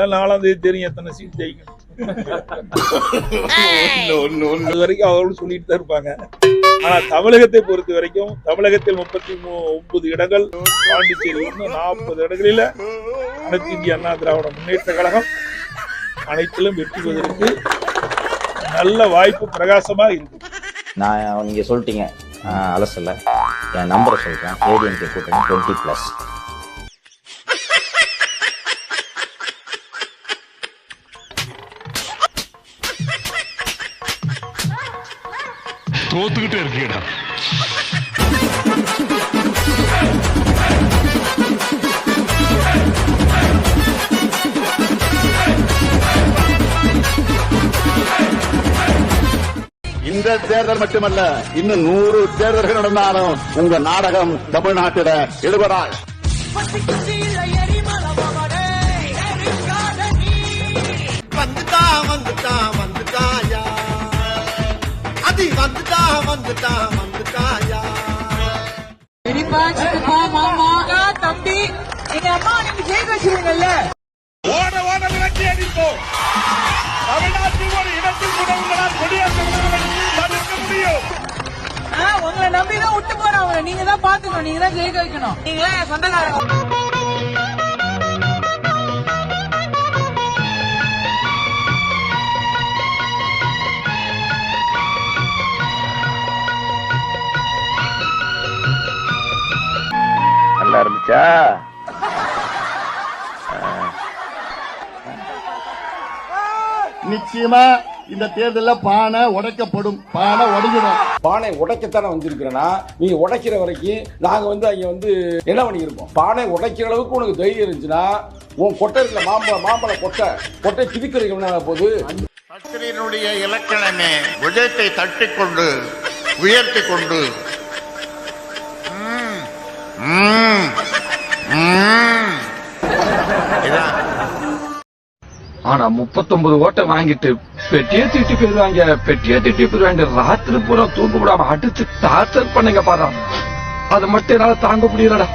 நாலாம் தேதி தெரியும் எத்தனை சீட் ஜெயிக்கணும். அது வரைக்கும் அவர்களும் சொல்லிட்டு தான் இருப்பாங்க. ஆனா தமிழகத்தை பொறுத்த வரைக்கும் தமிழகத்தில் முப்பத்தி ஒன்பது இடங்கள் பாண்டிச்சேரி இன்னும் நாற்பது இடங்களில அனைத்து இந்திய அண்ணா திராவிட முன்னேற்ற கழகம் அனைத்திலும் வெற்றி பெறுவதற்கு நல்ல வாய்ப்பு பிரகாசமா இருக்கு. நான் நீங்க சொல்லிட்டீங்க. அலசல. என் நம்பரை சொல்றேன். ஏடிஎம்கே கூட்டணி டுவெண்ட்டி பிளஸ் தோத்துக்கிட்டே இருக்கீடா இந்த தேர்தல் மட்டுமல்ல இன்னும் நூறு தேர்தல்கள் நடந்தாலும் உங்க நாடகம் தமிழ்நாட்டில எழுபடாள் வந்துட்டா வந்துட்டா அது வந்துட்டா வந்துட்டா வந்துட்டாயா பெரியப்பா சித்தப்பா மாமா தம்பி எங்க அம்மா நீங்க ஜெயிக்க வச்சிருங்கல்ல ஓட ஓட விரட்டி அடிப்போம். தமிழ்நாட்டில் ஒரு இடத்தில் கூட உங்களால் கொடியேற்ற முடியும். ஆ, உங்களை நம்பி தான் விட்டு போறேன் அவங்களை நீங்க தான் பாத்துக்கணும் நீங்க தான் ஜெயிக்க வைக்கணும். நீங்களா என் சொந்தக்காரங்க. இருந்துச்சா நிச்சயமா இந்த தேர்தல்ல பானை உடைக்கப்படும். பானை உடைஞ்சிடும். பானை உடைக்கத்தானே வந்திருக்கிறேன்னா நீங்க உடைக்கிற வரைக்கும் நாங்க வந்து அங்க வந்து என்ன பண்ணியிருப்போம்? பானை உடைக்கிற அளவுக்கு உனக்கு தைரியம் இருந்துச்சுன்னா உன் கொட்டை இருக்கிற மாம்பழ மாம்பழ கொட்டை கொட்டை பிதிக்கிறதுக்கு என்ன போகுது பத்திரினுடைய இலக்கணமே விஜயத்தை தட்டிக் கொண்டு உயர்த்தி கொண்டு ஆனா முப்பத்தொன்பது ஓட்டை வாங்கிட்டு பெட்டியே திட்டி போயிருவாங்க பெட்டியே திட்டி போயிருவாங்க ராத்திரி பூரா தூங்க விடாம அடிச்சு டார்ச்சர் பண்ணுங்க பாரா. அது மட்டும் என்னால தாங்க முடியலடா.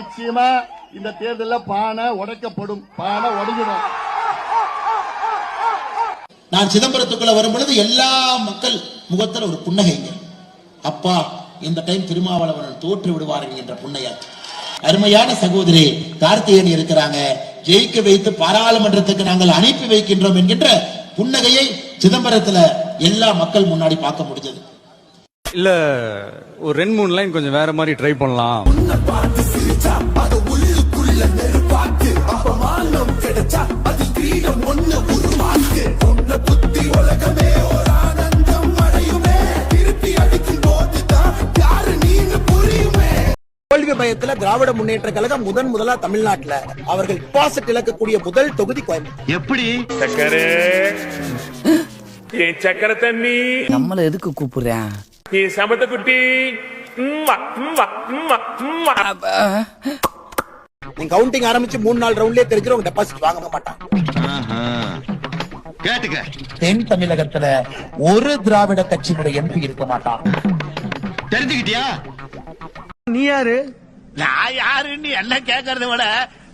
நிச்சயமா இந்த தேர்தல்ல பானை உடைக்கப்படும். பானை உடைஞ்சிடும். நான் சிதம்பரத்துக்குள்ள வரும் பொழுது எல்லா மக்கள் முகத்தில் ஒரு புன்னகைங்க அப்பா இந்த டைம் திருமாவளவன் தோற்று விடுவார் என்கின்ற புன்னையா அருமையான சகோதரி கார்த்திகேயன் இருக்கிறாங்க. ஜெயிக்க வைத்து பாராளுமன்றத்துக்கு நாங்கள் அனுப்பி வைக்கின்றோம் என்கின்ற புன்னகையை சிதம்பரத்துல எல்லா மக்கள் முன்னாடி பார்க்க முடிஞ்சது. இல்ல ஒரு ரெண்டு மூணு லைன் கொஞ்சம் வேற மாதிரி ட்ரை பண்ணலாம். தோல்வி பயத்துல திராவிட முன்னேற்ற கழகம் முதன் முதலா தமிழ்நாட்டுல அவர்கள் பாசிட் இழக்கக்கூடிய முதல் தொகுதி கோயம்புத்தூர். எப்படி? சக்கரே. என் சக்கர தண்ணி. நம்மள எதுக்கு கூப்பிடுறேன் என் சமத்த குட்டி. நீங்க கவுண்டிங் ஆரம்பிச்சு மூணு நாள் ரவுண்ட்லயே தெரிஞ்சிடும் டெபாசிட் வாங்க மாட்டாங்க கேட்டுக்க. தென் தமிழகத்துல ஒரு திராவிட கட்சியினுடைய எம்பி இருக்க மாட்டான். தெரிஞ்சுக்கிட்டியா? நான் யாருன்னு என்ன கேக்குறத விட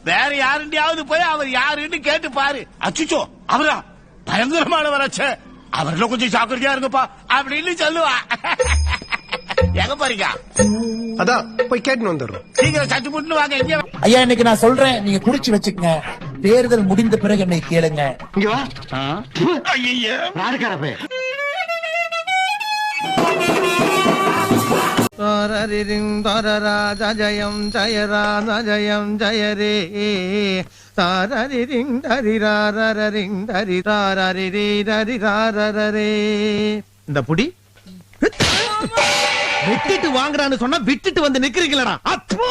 வேற யாருண்டியாவது போய் அவர் யாருன்னு கேட்டு பாரு. அச்சுச்சோ அவரா? பயங்கரமான வளர்ச்சி. அவர்ல கொஞ்சம் ஜாக்கிரதையா இருங்கப்பா அப்படின்னு சொல்லுவா. எங்க போறீங்க? அதான் போய் கேட்டு வந்துடுறோம். சீக்கிரம் சட்டு புட்டு வாங்க இங்க ஐயா இன்னைக்கு நான் சொல்றேன் நீங்க குறிச்சு வச்சுக்கங்க. தேர்தல் முடிந்த பிறகு என்னை கேளுங்க. இங்க வா. ஐயா யாருக்காரப்பே ஜயம் ஜய ராம ஜயம் ஜய ரே தாரரி ரிங் தரி ரார ரிங் தரி தாரரி ரே தரி ரார ரே இந்த புடி? விட்டுட்டு வாங்குறான்னு சொன்னா விட்டுட்டு வந்து நிக்கிறீங்களடா. அப்போ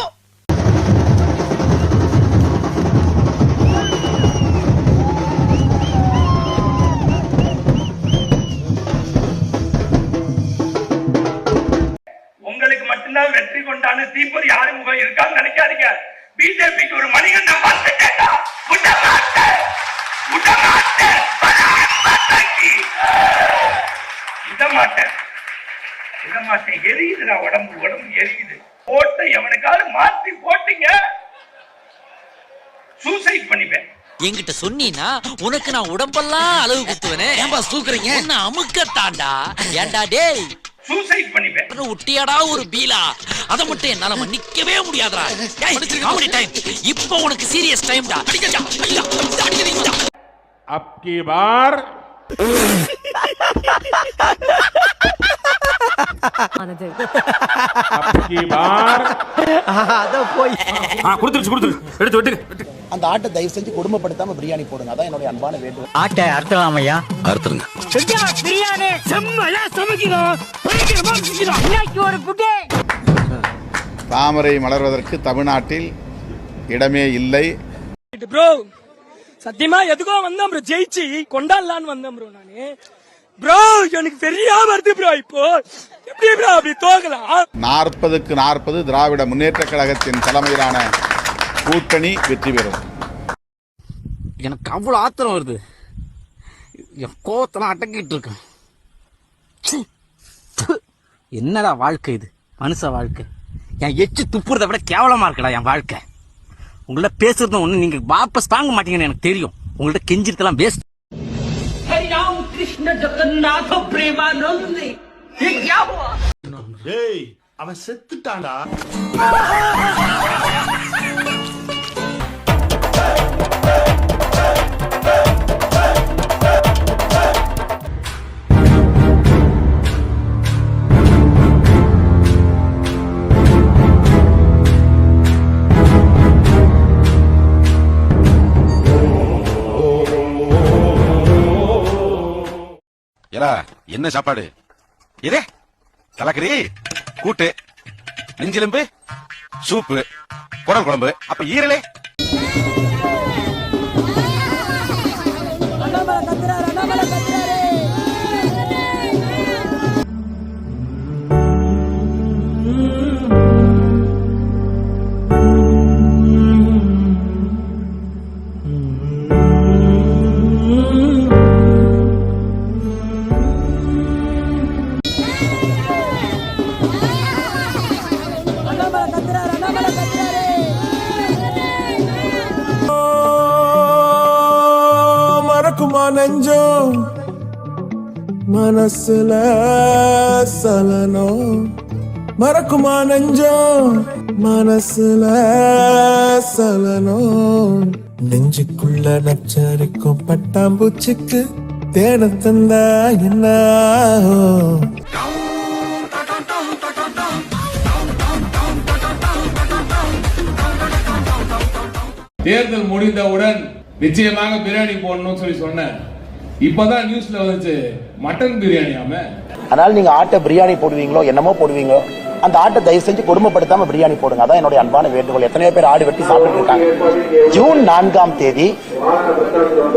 மாட்டேன் எரியுதுடா உடம்பு உடம்பு எரியுது. போட்ட எவனுக்காவது மாத்தி போட்டீங்க? சூசைட் பண்ணிப்பேன். என்கிட்ட சொன்னீனா உனக்கு நான் உடம்பெல்லாம் அளவு குத்துவனே. ஏன்பா தூக்குறீங்க என்ன அமுக்கத்தாண்டா ஏன்டா டேய்? சூசைட் பண்ணிப்பேன். உட்டியாடா ஒரு பீலா. அத மட்டும் என்னால மன்னிக்கவே முடியாதுடா. காமெடி டைம் இப்போ உனக்கு சீரியஸ் டைம்டா அடிக்கடா அடிக்கடா கொடுத்துருச்சு அந்த ஆட்டை தயவு செஞ்சு குடும்பப்படுத்தாம பிரியாணி போடுங்க. அதான் என்னுடைய அன்பான வேண்டுகோள். ஆட்டை அறுத்தலாம் ஐயா? பிரியாணி செம்மையா சமைக்கணும் தாமரை மலர்வதற்கு தமிழ்நாட்டில் இடமே இல்லை. ப்ரோ சத்தியமா எதுக்கோ வந்தேன் ப்ரோ. ஜெயிச்சு கொண்டாடலான்னு வந்தேன் ப்ரோ நானு. ப்ரோ எனக்கு தெரியாம வருது ப்ரோ இப்போ. எப்படி ப்ரோ அப்படி தோக்கலாம் நாற்பதுக்கு நாற்பது திராவிட முன்னேற்ற கழகத்தின் தலைமையிலான கூட்டணி வெற்றி பெறும். எனக்கு அவ்வளோ ஆத்திரம் வருது. என் கோவத்தெல்லாம் அடக்கிட்டு இருக்கேன். என்னடா வாழ்க்கை இது? மனுஷ வாழ்க்கை. என் எச்சு துப்புறத விட கேவலமா இருக்கடா என் வாழ்க்கை. உங்கள்ட்ட பேசுறது ஒன்று நீங்கள் வாபஸ் தாங்க மாட்டீங்கன்னு எனக்கு தெரியும். உங்கள்கிட்ட கெஞ்சிருக்கலாம் வேஸ்ட் कृष्ण जगन्नाथ प्रेमानंद ये क्या हुआ? अब सिद्ध तो टांडा என்ன சாப்பாடு? இதே? கலக்கரி கூட்டு நெஞ்சிலும்பு சூப்பு குடல் குழம்பு அப்ப ஈரலே. மனசுல சலனம். மறக்குமா நெஞ்சம்? மனசுல சலனம். நெஞ்சுக்குள்ள நச்சரிக்கும் பட்டாம்பூச்சிக்கு தேட தந்தா என்ன தேர்தல் முடிந்தவுடன் நிச்சயமாக பிரியாணி போடணும்னு சொல்லி சொன்னேன். இப்பதான் நியூஸ்ல வந்துச்சு மட்டன் பிரியாணியாம அதனால நீங்க ஆட்டை பிரியாணி போடுவீங்களோ என்னமோ போடுவீங்களோ அந்த ஆட்டை தயவு செஞ்சு கொடுமைப்படுத்தாம பிரியாணி போடுங்க. அதான் என்னுடைய அன்பான வேண்டுகோள். எத்தனையோ பேர் ஆடு வெட்டி சாப்பிட்டு இருக்காங்க. ஜூன் நான்காம் தேதி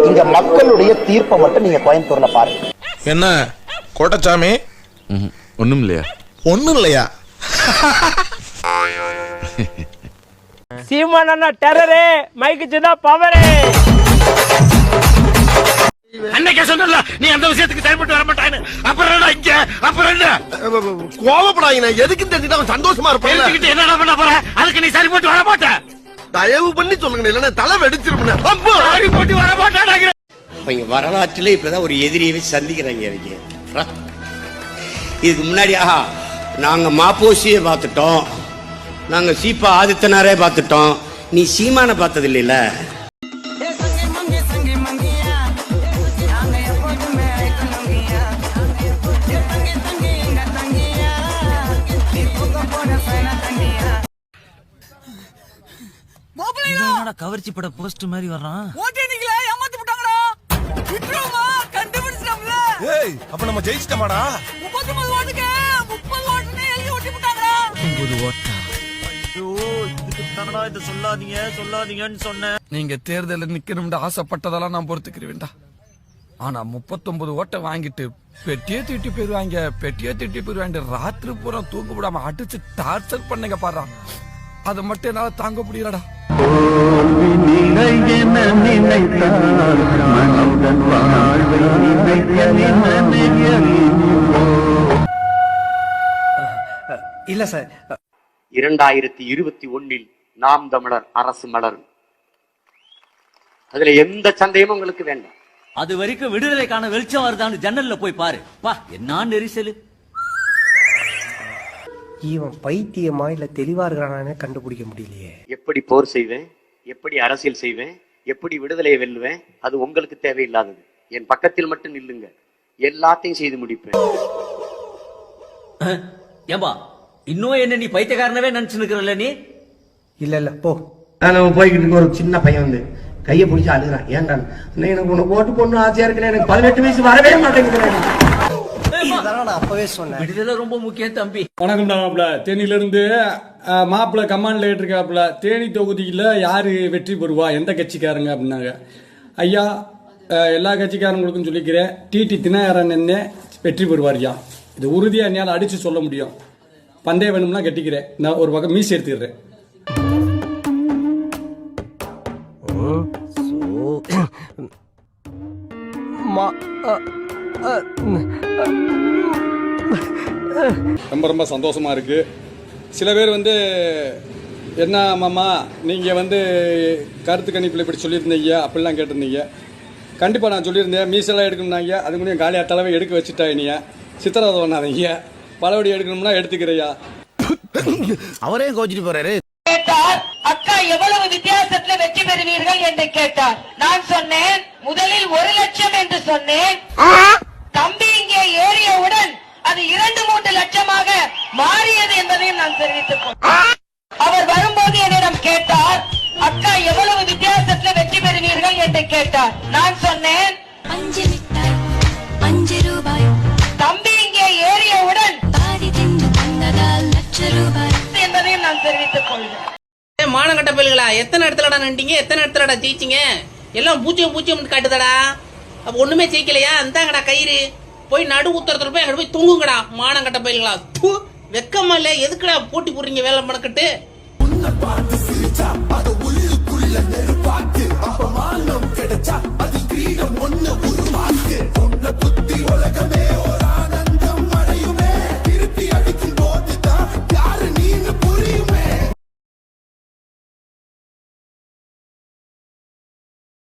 இங்க மக்களுடைய தீர்ப்பை மட்டும் நீங்க கோயம்புத்தூர்ல பாருங்க. என்ன? கோட்டச்சாமி? ஒண்ணும் இல்லையா? ஒண்ணும் இல்லையா? சீமானா டெரரே மைக்கு சின்ன பவரே அன்னைக்கே சொன்னல நீ அந்த விஷயத்துக்கு செயல்பட்டு வர மாட்டான்னு. அப்புறம் என்ன இங்க? அப்புறம் என்ன? கோவப்படாதீங்க. எதுக்கு தெரிஞ்சுட்டு அவன் சந்தோஷமா இருப்பான் என்னடா பண்ண போற? அதுக்கு நீ சரிபட்டு வர மாட்ட தயவு பண்ணி சொல்லுங்க இல்லன்னா தலை வெடிச்சிருப்பேன் சரிபட்டு வர மாட்டாடாங்க அவங்க வரலாற்றிலே இப்பதான் ஒரு எதிரியை வச்சு சந்திக்கிறாங்க எனக்கு இதுக்கு முன்னாடி ஆஹா நாங்க மாப்போசியை பார்த்துட்டோம். நாங்க சீப்பா ஆதித்தனாரே பார்த்துட்டோம். நீ சீமான பார்த்தது இல்லைல்ல கவர்ச்சி பட போஸ்ட் மாதிரி வர்றான். ஓட்டினீங்களா ஏமாத்தி விட்டாங்களா விட்டுருவோமா? கண்டுபிடிச்சிட்டோம்ல ஏய் அப்ப நம்ம ஜெயிச்சிட்டோமாடா? முப்பத்தி ஒன்பது ஓட்டுக்கு முப்பது ஓட்டுன்னு எழுதி ஓட்டி விட்டாங்களா ஒன்பது ஓட்டா? ஐயோ இதுக்கு தானடா இதை சொல்லாதீங்க சொல்லாதீங்கன்னு சொன்னேன். நீங்க தேர்தலில் நிக்கணும்னு ஆசைப்பட்டதெல்லாம் நான் பொறுத்துக்கிறேன்டா. ஆனா முப்பத்தொன்பது ஓட்டை வாங்கிட்டு பெட்டியே திட்டி போயிருவாங்க பெட்டியே திட்டி போயிருவாங்க ராத்திரி பூரா தூங்க விடாம அடிச்சு டார்ச்சர் பண்ணுங்க பாரு. அதை மட்டும் என்னால தாங்க முடியலடா. இல்ல சார். இரண்டாயிரத்தி இருபத்தி ஒன்னில் நாம் தமிழர் அரசு மலரும். அதுல எந்த சந்தேகமும் உங்களுக்கு வேண்டாம். அது வரைக்கும் விடுதலைக்கான வெளிச்சம் வருதான்னு ஜன்னல்ல போய் பாரு. பா என்ன நெரிசலு? இவன் பைத்தியமா இல்ல தெளிவா இருக்கிறானே கண்டுபிடிக்க முடியலையே. எப்படி போர் செய்வேன்? எப்படி அரசியல் செய்வேன்? எப்படி விடுதலையை வெல்லுவேன் அது உங்களுக்கு தேவையில்லாதது. என் பக்கத்தில் மட்டும் நில்லுங்க. எல்லாத்தையும் செய்து முடிப்பேன். ஏம்பா இன்னும் என்ன நீ பைத்தியக்காரனவே நினைச்சு நிக்கிறல்ல நீ? இல்ல இல்ல போ. நான் போய்கிட்டு இருக்க ஒரு சின்ன பையன் வந்து கையை பிடிச்சி அழுகிறான். ஏன்டா? எனக்கு உனக்கு ஓட்டு பொண்ணு ஆசையா இருக்குன்னு எனக்கு பதினெட்டு வயசு வரவே நான் அப்பவே சொன்னேன். விடுதலை ரொம்ப முக்கியம் தம்பி. வணக்கம் மாப்பிள. தேனியிலிருந்து மாப்பிள கமாண்டில் கேட்டிருக்காப்புல தேனி தொகுதியில் யார் வெற்றி பெறுவா? எந்த கட்சிக்காரங்க அப்படின்னாங்க. ஐயா எல்லா கட்சிக்காரங்களுக்கும் சொல்லிக்கிறேன் டிடி தினகரன் என்ன வெற்றி பெறுவார்யா இது உறுதியாக என்னால் அடித்து சொல்ல முடியும். பந்தய வேணும்னா கட்டிக்கிறேன். நான் ஒரு பக்கம் மீசி எடுத்துக்கிறேன். ரொம்ப ரொம்ப சந்தோஷமா இருக்கு. சில பேர் வந்து என்ன மாமா நீங்கள் வந்து கருத்து கணிப்பில் இப்படி சொல்லியிருந்தீங்க அப்படிலாம் கேட்டிருந்தீங்க. கண்டிப்பாக நான் சொல்லியிருந்தேன் மீசெல்லாம் எடுக்கணும்னாங்க அது முடியும் காலியா தலைவை எடுக்க வச்சுட்டா நீங்க சித்திரவதை பண்ணாதீங்க பலவடி எடுக்கணும்னா எடுத்துக்கிறையா. அவரே கோச்சிட்டு போறாரு. கேட்டார் அக்கா எவ்வளவு வித்தியாசத்துல வெற்றி பெறுவீர்கள்? என்று கேட்டார். நான் சொன்னேன் முதலில் ஒரு லட்சம் என்று சொன்னேன். தம்பி ஏறியவுடன் அது இரண்டு மூன்று லட்சமாக மாறியது என்பதையும் நான் தெரிவித்துக் அவர் வரும்போது என்னிடம் கேட்டார் அக்கா எவ்வளவு வித்தியாசத்துல வெற்றி பெறுவீர்கள்? என்று கேட்டார். நான் சொன்னேன் அஞ்சு மிட்டாய் அஞ்சு ரூபாய். தம்பி இங்கே ஏறியவுடன் பாதி தின்று தந்ததால் லட்ச ரூபாய். என்பதையும் நான் தெரிவித்துக் கொள்கிறேன். மானங்கட்ட பயில்களா எத்தனை இடத்துலடா நின்ட்டீங்க எத்தனை இடத்துலடா ஜெயிச்சிங்க? எல்லாம் பூஜ்ஜியம் பூஜ்ஜியம் காட்டுதடா. அப்ப ஒண்ணுமே ஜெயிக்கலையா? இந்தாங்கடா கயிறு. போய் நடு உத்தரத்தில் போய் அங்கே போய் தூங்குங்கடா. மானம் கட்ட போயிங்களா தூ வெக்கமல்ல எதுக்குடா போட்டி போடுறீங்க வேலை மணக்கிட்டு? கிடைச்சா அது கிரீடம் ஒண்ணு ஒரு பார்த்து உன்னை குத்தி உலகமே